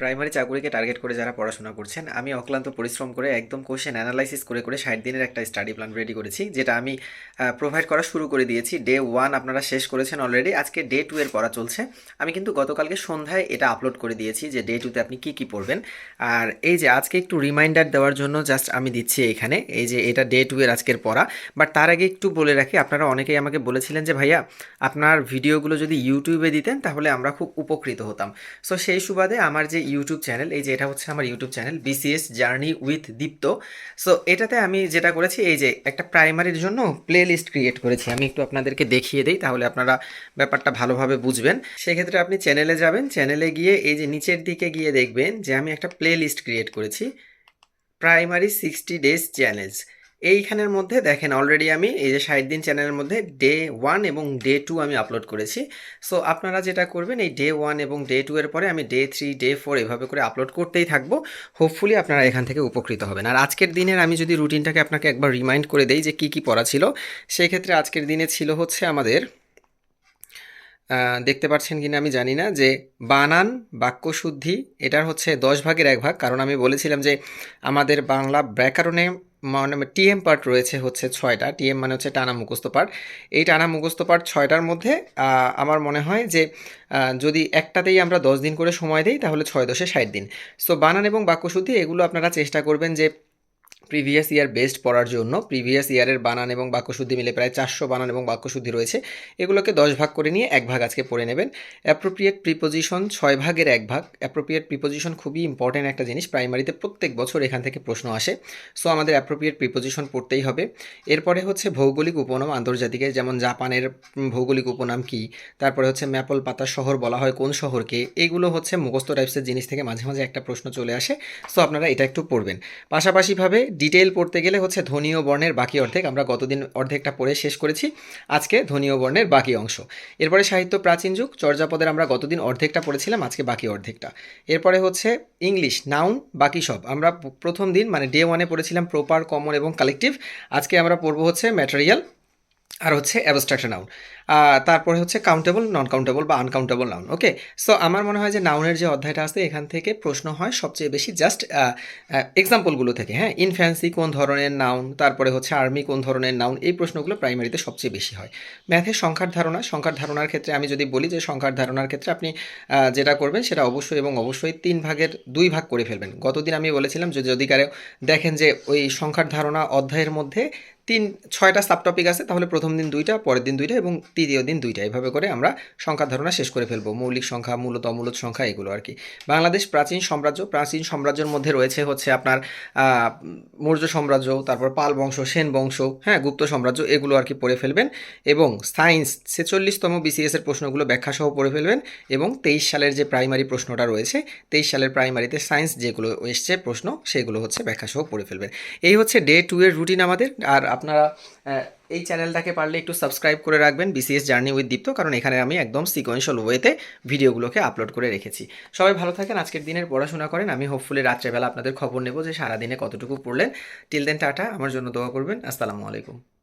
Primary চাকুরিকে target করে যারা পড়াশোনা করছেন, আমি অক্লান্ত পরিশ্রম করে একদম কোশ্চেন অ্যানালাইসিস করে করে ষাট দিনের একটা স্টাডি প্ল্যান রেডি করেছি, যেটা আমি প্রোভাইড করা শুরু করে দিয়েছি। ডে ওয়ান আপনারা শেষ করেছেন অলরেডি আজকে ডে টু এর পড়া চলছে। আমি কিন্তু গতকালকে সন্ধ্যায় এটা আপলোড করে দিয়েছি যে ডে টুতে আপনি কি কি পড়বেন। আর এই যে আজকে একটু রিমাইন্ডার দেওয়ার জন্য জাস্ট আমি দিচ্ছি এখানে, এই যে এটা ডে টু এর আজকের পড়া। বাট তার আগে একটু বলে রাখি, আপনারা অনেকেই আমাকে বলেছিলেন যে, ভাইয়া, আপনার ভিডিওগুলো যদি ইউটিউবে দিতেন, তাহলে আমরা খুব উপকৃত হতাম। সো সেই সুবাদে আমার যে ইউটিউব চ্যানেল এই যে এটা হচ্ছে আমার YouTube channel BCS journey with Dipto so এটাতে আমি যেটা করেছি, এই যে একটা প্রাইমারির জন্য প্লে লিস্ট ক্রিয়েট করেছি। আমি একটু আপনাদেরকে দেখিয়ে দিই, তাহলে আপনারা ব্যাপারটা ভালোভাবে বুঝবেন। সেক্ষেত্রে আপনি চ্যানেলে যাবেন চ্যানেলে গিয়ে এই যে নিচের দিকে গিয়ে দেখবেন যে আমি একটা প্লে লিস্ট ক্রিয়েট করেছি। প্রাইমারি সিক্সটি ডেজ চ্যালেঞ্জ এইখানের মধ্যে দেখেন অলরেডি আমি এই যে ষাট দিন চ্যানেলের মধ্যে ডে ওয়ান এবং ডে টু আমি আপলোড করেছি। সো আপনারা যেটা করবেন, এই ডে ওয়ান এবং ডে টু এর পরে আমি ডে থ্রি ডে ফোর এভাবে করে আপলোড করতেই থাকব। হোপফুলি আপনারা এখান থেকে উপকৃত হবেন। আর আজকের দিনের আমি যদি রুটিনটাকে আপনাকে একবার রিমাইন্ড করে দেই যে কী কী পড়া ছিল, সেক্ষেত্রে আজকের দিনে ছিল হচ্ছে আমাদের দেখতে পাচ্ছেন কিনা আমি জানি না, যে বানান বাক্যশুদ্ধি এটার হচ্ছে দশ ভাগের এক ভাগ। কারণ আমি বলেছিলাম যে আমাদের বাংলা ব্যাকরণে মানে টিএম পার্ট রয়েছে হচ্ছে ছয়টা। টিএম মানে হচ্ছে টানা মুখস্থ পার্ট এই টানা মুখস্থ পার্ট ছয়টার মধ্যে আমার মনে হয় যে যদি একটাতেই আমরা দশ দিন করে সময় দিই, তাহলে ছয় দশে ষাট দিন। সো বানান এবং বাক্যশুদ্ধি, এগুলো আপনারা চেষ্টা করবেন যে প্রিভিয়াস ইয়ার বেস্ট পড়ার জন্য প্রিভিয়াস ইয়ারের বানান এবং বাক্যশুদ্ধি মিলে প্রায় চারশো বানান এবং বাক্যশুদ্ধি রয়েছে। এগুলোকে দশ ভাগ করে নিয়ে এক ভাগ আজকে পড়ে নেবেন। অ্যাপ্রোপ্রিয়েট প্রিপোজিশন ছয় ভাগের এক ভাগ। অ্যাপ্রোপ্রিয়েট প্রিপোজিশন খুবই ইম্পর্ট্যান্ট একটা জিনিস। প্রাইমারিতে প্রত্যেক বছর এখান থেকে প্রশ্ন আসে। সো আমাদের অ্যাপ্রোপ্রিয়েট প্রিপোজিশন পড়তেই হবে। এরপরে হচ্ছে ভৌগোলিক উপনাম আন্তর্জাতিকের যেমন জাপানের ভৌগোলিক উপনাম কি? তারপরে হচ্ছে ম্যাপল পাতা শহর বলা হয় কোন শহরকে? এগুলো হচ্ছে মুখস্থ টাইপসের জিনিস থেকে মাঝে মাঝে একটা প্রশ্ন চলে আসে। সো আপনারা এটা একটু পড়বেন। পাশাপাশিভাবে ডিটেল পড়তে গেলে হচ্ছে ধ্বনীয় বর্ণের বাকি অর্ধেক আমরা গতদিন অর্ধেকটা পড়ে শেষ করেছি। আজকে ধ্বনীয় বর্ণের বাকি অংশ। এরপরে সাহিত্য প্রাচীন যুগ, চর্যাপদের আমরা গতদিন অর্ধেকটা পড়েছিলাম, আজকে বাকি অর্ধেকটা। এরপরে হচ্ছে ইংলিশ, নাউন, বাকি সব। আমরা প্রথম দিন মানে ডে ওয়ানে পড়েছিলাম প্রপার কমন এবং কালেকটিভ আজকে আমরা পড়ব হচ্ছে ম্যাটেরিয়াল আর হচ্ছে অ্যাবস্ট্রাকশন নাউন তারপরে হচ্ছে কাউন্টেবল নন কাউন্টেবল বা আনকাউন্টেবল নাউন ওকে সো আমার মনে হয় যে নাউনের যে অধ্যায়টা আছে, এখান থেকে প্রশ্ন হয় সবচেয়ে বেশি জাস্ট এক্সাম্পলগুলো থেকে হ্যাঁ? ইনফ্যান্সি কোন ধরনের নাউন তারপরে হচ্ছে আর্মি কোন ধরনের নাউন এই প্রশ্নগুলো প্রাইমারিতে সবচেয়ে বেশি হয়। ম্যাথের সংখ্যার ধারণা, সংখ্যার ধারণার ক্ষেত্রে আমি যদি বলি যে সংখ্যার ধারণার ক্ষেত্রে আপনি যেটা করবেন সেটা অবশ্যই এবং অবশ্যই তিন ভাগের দুই ভাগ করে ফেলবেন। গতদিন আমি বলেছিলাম যে যদি কারও দেখেন যে ওই সংখ্যার ধারণা অধ্যায়ের মধ্যে তিন, ছয়টা সাব টপিক আছে, তাহলে প্রথম দিন দুইটা, পরের দিন দুইটা এবং তৃতীয় দিন দুইটা। এভাবে করে আমরা সংখ্যার ধারণা শেষ করে ফেলব। মৌলিক সংখ্যা, মূলত অমূলত সংখ্যা এগুলো আর কি। বাংলাদেশ প্রাচীন সাম্রাজ্য, প্রাচীন সাম্রাজ্যের মধ্যে রয়েছে হচ্ছে আপনার মৌর্য সাম্রাজ্য, তারপর পাল বংশ, সেন বংশ হ্যাঁ গুপ্ত সাম্রাজ্য এগুলো আর কি পড়ে ফেলবেন এবং সায়েন্স ছেচল্লিশতম বিসিএস এর প্রশ্নগুলো ব্যাখ্যা সহ পড়ে ফেলবেন এবং তেইশ সালের যে প্রাইমারি প্রশ্নটা রয়েছে, তেইশ সালের প্রাইমারিতে সায়েন্স যেগুলো এসছে, প্রশ্ন সেগুলো হচ্ছে ব্যাখ্যা সহ পড়ে ফেলবেন। এই হচ্ছে ডে টু এর রুটিন আমাদের। আর আপনারা এই চ্যানেলটাকে পারলে একটু সাবস্ক্রাইব করে রাখবেন বিসিএস জার্নি উইথ দীপ্ত, কারণ এখানে আমি একদম সিকোয়েন্সিয়াল ওয়েতে ভিডিওগুলোকে আপলোড করে রেখেছি। সবাই ভালো থাকেন, আজকের দিনের পড়াশোনা করেন। আমি হোপফুলি রাত্রেবেলা আপনাদের খবর নেব যে সারাদিনে কতটুকু পড়লেন। টিল দেন টাটা। আমার জন্য দোয়া করবেন। আসসালামু আলাইকুম।